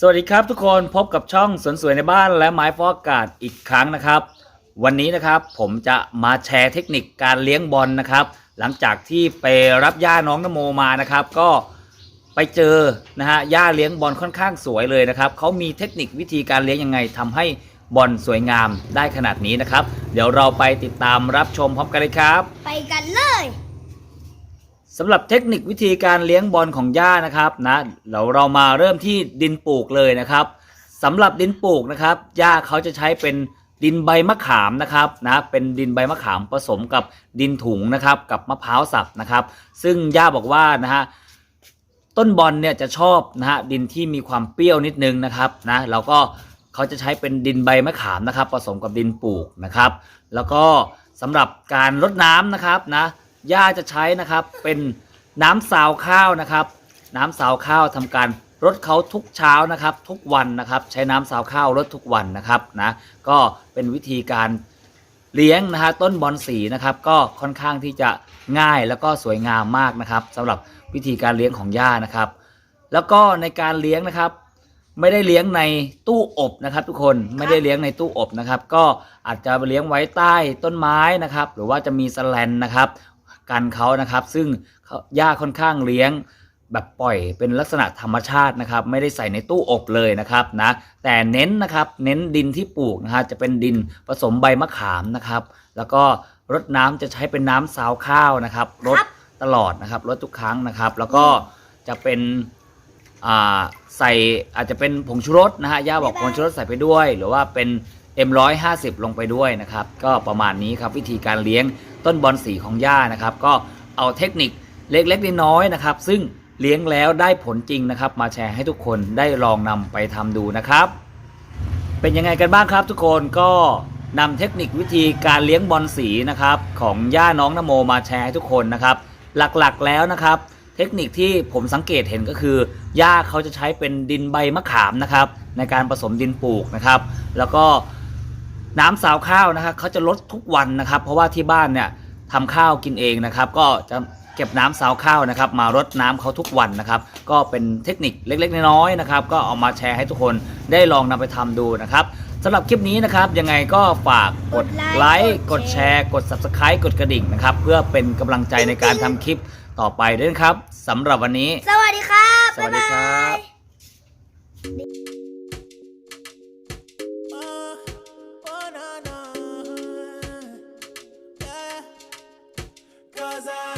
สวัสดีครับทุกคนพบกับช่องสวนสวยในบ้านและไม้ฟอกอากาศอีกครั้งนะครับ วันนี้นะครับผมจะมาแชร์เทคนิคการเลี้ยงบอลนะครับ หลังจากที่ไปรับย่าน้องนโมมานะครับ ก็ไปเจอนะฮะย่าเลี้ยงบอลค่อนข้างสวยเลยนะครับเขามีเทคนิควิธีการเลี้ยงยังไงทำให้บอลสวยงามได้ขนาดนี้นะครับ เดี๋ยวเราไปติดตามรับชมพร้อมกันเลยครับ ไปกันเล สำหรับเทคนิควิธีการเลี้ยงบอลของย่านะครับนะเราเรามาเริ่มที่ดินปลูกเลยนะครับสำหรับดินปลูกนะครับย่าเขาจะใช้เป็นดินใบมะขามนะครับนะเป็นดินใบมะขามผสมกับดินถุงนะครับกับมะพร้าวสับนะครับ ซึ่งย่าบอกว่านะฮะต้นบอลเนี่ยจะชอบนะฮะดินที่มีความเปรี้ยวนิดนึงนะครับนะแล้วก็เขาจะใช้เป็นดินใบมะขามนะครับ ผสมกับดินปลูกนะครับ แล้วก็สำหรับการรดน้ำนะครับนะ ย่าจะใช้นะครับเป็นน้ำสาวข้าวนะครับ น้ำสาวข้าวทำการรดเขาทุกเช้านะครับ ทุกวันนะครับ ใช้น้ำสาวข้าวรดทุกวันนะครับนะก็เป็นวิธีการเลี้ยงนะฮะต้นบอนสีนะครับ ก็ค่อนข้างที่จะง่ายแล้วก็สวยงามมากนะครับสำหรับวิธีการเลี้ยงของย่านะครับ แล้วก็ในการเลี้ยงนะครับ ไม่ได้เลี้ยงในตู้อบนะครับ ทุกคนไม่ได้เลี้ยงในตู้อบนะครับ ก็อาจจะเลี้ยงไว้ใต้ต้นไม้นะครับ หรือว่าจะมีสแลนนะครับ กันเขานะครับ ซึ่งเขาย่าค่อนข้างเลี้ยงแบบปล่อยเป็นลักษณะธรรมชาตินะครับ ไม่ได้ใส่ในตู้อบเลยนะครับนะแต่เน้นนะครับเน้นดินที่ปลูกนะฮะจะเป็นดินผสมใบมะขามนะครับ แล้วก็รดน้ำจะใช้เป็นน้ำซาวข้าวนะครับรดตลอดนะครับรดทุกครั้งนะครับ แล้วก็จะเป็นใส่อาจจะเป็นผงชูรสนะฮะย่าบอกผงชูรสใส่ไปด้วย หรือว่าเป็น M150 ลงไปด้วยนะครับ ก็ประมาณนี้ครับวิธีการเลี้ยงต้นบอลสีของย่านะครับ ก็เอาเทคนิคเล็กๆน้อยๆนะครับ ซึ่งเลี้ยงแล้วได้ผลจริงนะครับ มาแชร์ให้ทุกคนได้ลองนำไปทำดูนะครับ เป็นยังไงกันบ้างครับ ทุกคนก็นำเทคนิควิธีการเลี้ยงบอลสีนะครับของย่าน้องนโมมาแชร์ให้ทุกคนนะครับ หลักๆแล้วนะครับ เทคนิคที่ผมสังเกตเห็นก็คือย่าเขาจะใช้เป็นดินใบมะขามนะครับ ในการผสมดินปลูกนะครับ แล้วก็ น้ำสาวข้าวนะครับเขาจะลดทุกวันนะครับ เพราะว่าที่บ้านเนี่ยทำข้าวกินเองนะครับ ก็จะเก็บน้ำสาวข้าวนะครับ มารดน้ำเขาทุกวันนะครับ ก็เป็นเทคนิคเล็กๆน้อยๆนะครับ ก็เอามาแชร์ให้ทุกคนได้ลองนำไปทำดูนะครับสำหรับคลิปนี้นะครับ ยังไงก็ฝากกดไลค์กดแชร์ กด subscribe กดกระดิ่งนะครับ เพื่อเป็นกำลังใจในการทำคลิปต่อไปด้วยนะครับสำหรับวันนี้ สวัสดีครับ สวัสดีครับ Cause I